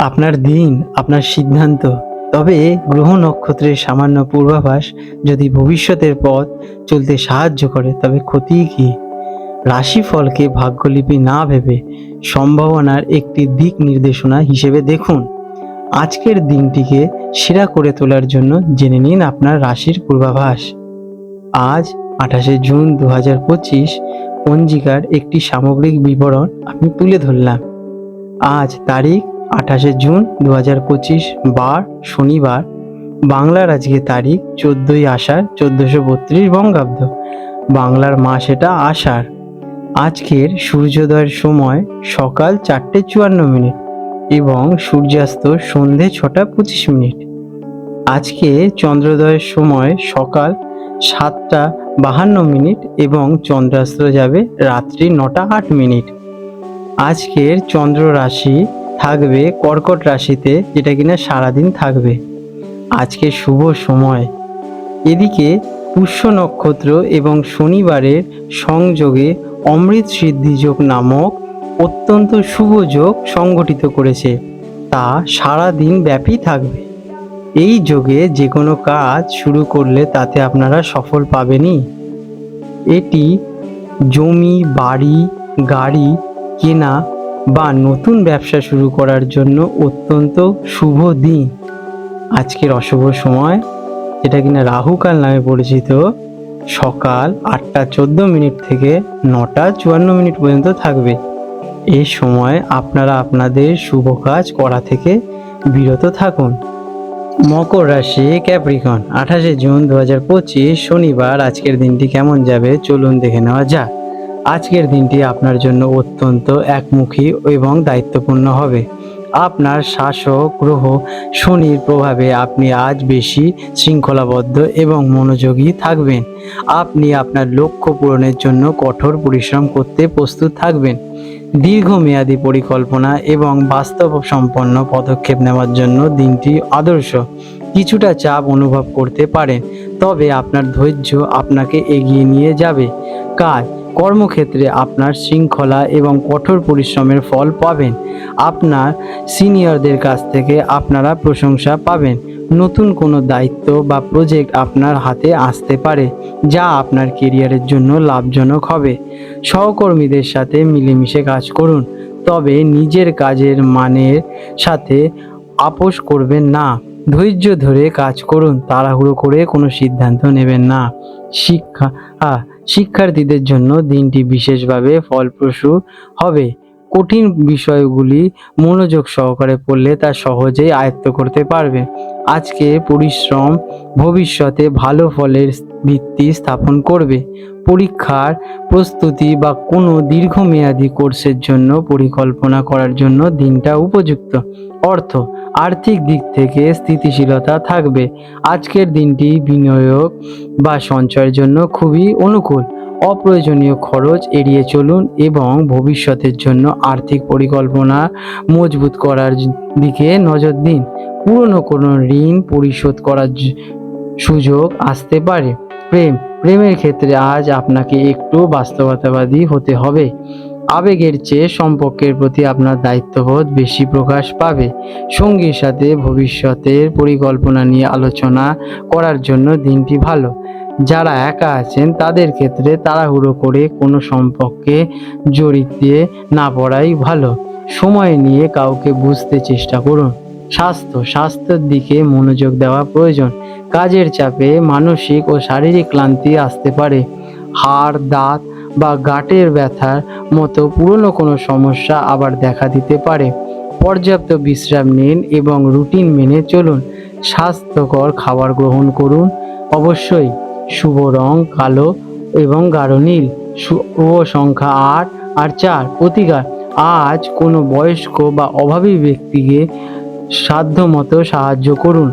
আপনার দিন, আপনার সিদ্ধান্ত। তবে গ্রহ নক্ষত্রের সামান্য পূর্বাভাস যদি ভবিষ্যতের পথ চলতে সাহায্য করে, তবে ক্ষতি কি? রাশিফলকে ভাগ্যলিপি না ভেবে সম্ভাবনার একটি দিক নির্দেশনা হিসেবে দেখুন। আজকের দিনটিকে সেরা করে তোলার জন্য জেনে নিন আপনার রাশির পূর্বাভাস। আজ আঠাশে জুন দু হাজার পঁচিশ, পঞ্জিকার একটি সামগ্রিক বিবরণ আমি তুলে ধরলাম। আজ তারিখ আঠাশে জুন দু হাজার পঁচিশ বার শনিবার, বাংলার আজকে তারিখ চোদ্দোই আষাঢ় চোদ্দোশো বত্রিশ বঙ্গাব্দ। বাংলার মাস এটা আষাঢ়। আজকের সূর্যোদয়ের সময় সকাল চারটে চুয়ান্ন মিনিট এবং সূর্যাস্ত সন্ধে ছটা পঁচিশ মিনিট। আজকে চন্দ্রোদয়ের সময় সকাল সাতটা বাহান্ন মিনিট এবং চন্দ্রাস্ত যাবে রাত্রি নটা আট মিনিট। আজকের চন্দ্র রাশি থাকবে কর্কট রাশিতে, যেটা কিনা সারাদিন থাকবে। আজকে শুভ সময়। এদিকে পুষ্য নক্ষত্র এবং শনিবারের সংযোগে অমৃত সিদ্ধি যোগ নামক অত্যন্ত শুভ যোগ সংগঠিত করেছে। তা সারা দিন ব্যাপী থাকবে। এই যোগে যে কোনো কাজ শুরু করলে তাতে আপনারা সফল পাবেনই। এটি জমি, বাড়ি, গাড়ি, কেনা বা নতুন ব্যবসা শুরু করার জন্য অত্যন্ত শুভ দিন। আজকের অশুভ সময়, যেটা কিনা রাহুকাল নামে পরিচিত, সকাল আটটা চোদ্দ মিনিট থেকে নটা চুয়ান্ন মিনিট পর্যন্ত থাকবে। এই সময় আপনারা আপনাদের শুভ কাজ করা থেকে বিরত থাকুন। মকর রাশি ক্যাপ্রিকন, আঠাশে জুন দু হাজার পঁচিশ, শনিবার। আজকের দিনটি কেমন যাবে? চলুন দেখে নেওয়া যাক। আজকের দিনটি আপনার জন্য অত্যন্ত একমুখী এবং দায়িত্বপূর্ণ হবে। আপনার শাসক গ্রহ শনির প্রভাবে আপনি আজ বেশি শৃঙ্খলাবদ্ধ এবং মনোযোগী থাকবেন। আপনি আপনার লক্ষ্য পূরণের জন্য কঠোর পরিশ্রম করতে প্রস্তুত থাকবেন। দীর্ঘমেয়াদী পরিকল্পনা এবং বাস্তব সম্পন্ন পদক্ষেপ নেওয়ার জন্য দিনটি আদর্শ। কিছুটা চাপ অনুভব করতে পারেন, তবে আপনার ধৈর্য আপনাকে এগিয়ে নিয়ে যাবে। কাজ কর্মক্ষেত্রে আপনার শৃঙ্খলা এবং কঠোর পরিশ্রমের ফল পাবেন। আপনার সিনিয়রদের কাছ থেকে আপনারা প্রশংসা পাবেন। নতুন কোনো দায়িত্ব বা প্রজেক্ট আপনার হাতে আসতে পারে, যা আপনার কেরিয়ারের জন্য লাভজনক হবে। সহকর্মীদের সাথে মিলেমিশে কাজ করুন, তবে নিজের কাজের মানের সাথে আপোষ করবেন না। ধৈর্য ধরে কাজ করুন, তাড়াহুড়ো করে কোনো সিদ্ধান্ত নেবেন না। শিক্ষা শিক্ষার্থীদের জন্য দিনটি বিশেষভাবে ফলপ্রসূ হবে। কঠিন বিষয়গুলি মনোযোগ সহকারে পড়লে তা সহজেই আয়ত্ত করতে পারবে। আজকে পরিশ্রম ভবিষ্যতে ভালো ফলের ভিত্তি স্থাপন করবে। পরীক্ষার প্রস্তুতি বা কোনো দীর্ঘমেয়াদী কোর্সের জন্য পরিকল্পনা করার জন্য দিনটা উপযুক্ত। অর্থ, আর্থিক দিক থেকে স্থিতিশীলতা থাকবে। আজকের দিনটি বিনিয়োগ বা সঞ্চয়ের জন্য খুবই অনুকূল। অপ্রয়োজনীয় খরচ এড়িয়ে চলুন এবং ভবিষ্যতের জন্য আর্থিক পরিকল্পনা মজবুত করার দিকে নজর দিন। পুরনো কোনো ঋণ পরিশোধ করার সুযোগ আসতে পারে। প্রেম, প্রেমের ক্ষেত্রে আজ আপনাকে একটু বাস্তবতাবাদী হতে হবে। আবেগের চেয়ে সম্পর্কের প্রতি আপনার দায়িত্ববোধ বেশি প্রকাশ পাবে। সঙ্গীর সাথে ভবিষ্যতের পরিকল্পনা নিয়ে আলোচনা করার জন্য দিনটি ভালো। যারা একা আছেন, তাদের ক্ষেত্রে তাড়াহুড়ো করে কোনো সম্পর্কে জড়িতে না পড়াই ভালো। সময় নিয়ে কাউকে বুঝতে চেষ্টা করুন। স্বাস্থ্য, স্বাস্থ্যের দিকে মনোযোগ দেওয়া প্রয়োজন। কাজের চাপে মানসিক ও শারীরিক ক্লান্তি আসতে পারে। হাড়, দাঁত বা গাঁটের ব্যথার মতো পুরনো কোনো সমস্যা আবার দেখা দিতে পারে। পর্যাপ্ত বিশ্রাম নিন এবং রুটিন মেনে চলুন। স্বাস্থ্যকর খাবার গ্রহণ করুন। অবশ্যই শুভ রং, কালো এবং গাঢ় নীল। শুভ সংখ্যা আট আর চার। প্রতিকার। আজ কোনো বয়স্ক বা অভাবী ব্যক্তিকে সাধ্যমতো সাহায্য করুন।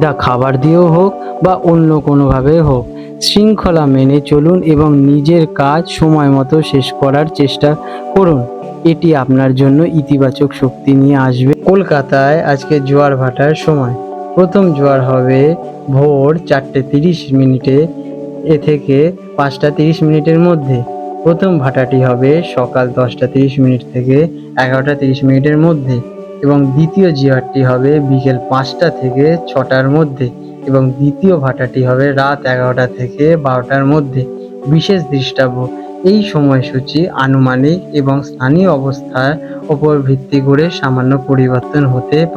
তা খাবার দিয়েও হোক বা অন্য কোনোভাবে হোক, শৃঙ্খলা মেনে চলুন এবং নিজের কাজ সময় মতো শেষ করার চেষ্টা করুন। এটি আপনার জন্য ইতিবাচক শক্তি নিয়ে আসবে। কলকাতায় আজকে জোয়ার ভাটার সময়। প্রথম জোয়ার হবে ভোর চারটে তিরিশ মিনিটে, এ থেকে পাঁচটা তিরিশ মিনিটের মধ্যে। প্রথম ভাটাটি হবে সকাল দশটা তিরিশ মিনিট থেকে এগারোটা তিরিশ মিনিটের মধ্যে। এবং দ্বিতীয় জিয়ারটি হবে বিকেল পাঁচটা থেকে ছটার মধ্যে এবং দ্বিতীয় ভাটাটি হবে রাত এগারোটা থেকে বারোটার মধ্যে। বিশেষ দৃষ্টাব্য, এই সময়সূচি আনুমানিক এবং স্থানীয় অবস্থার ওপর ভিত্তি করে সামান্য পরিবর্তন হতে পারে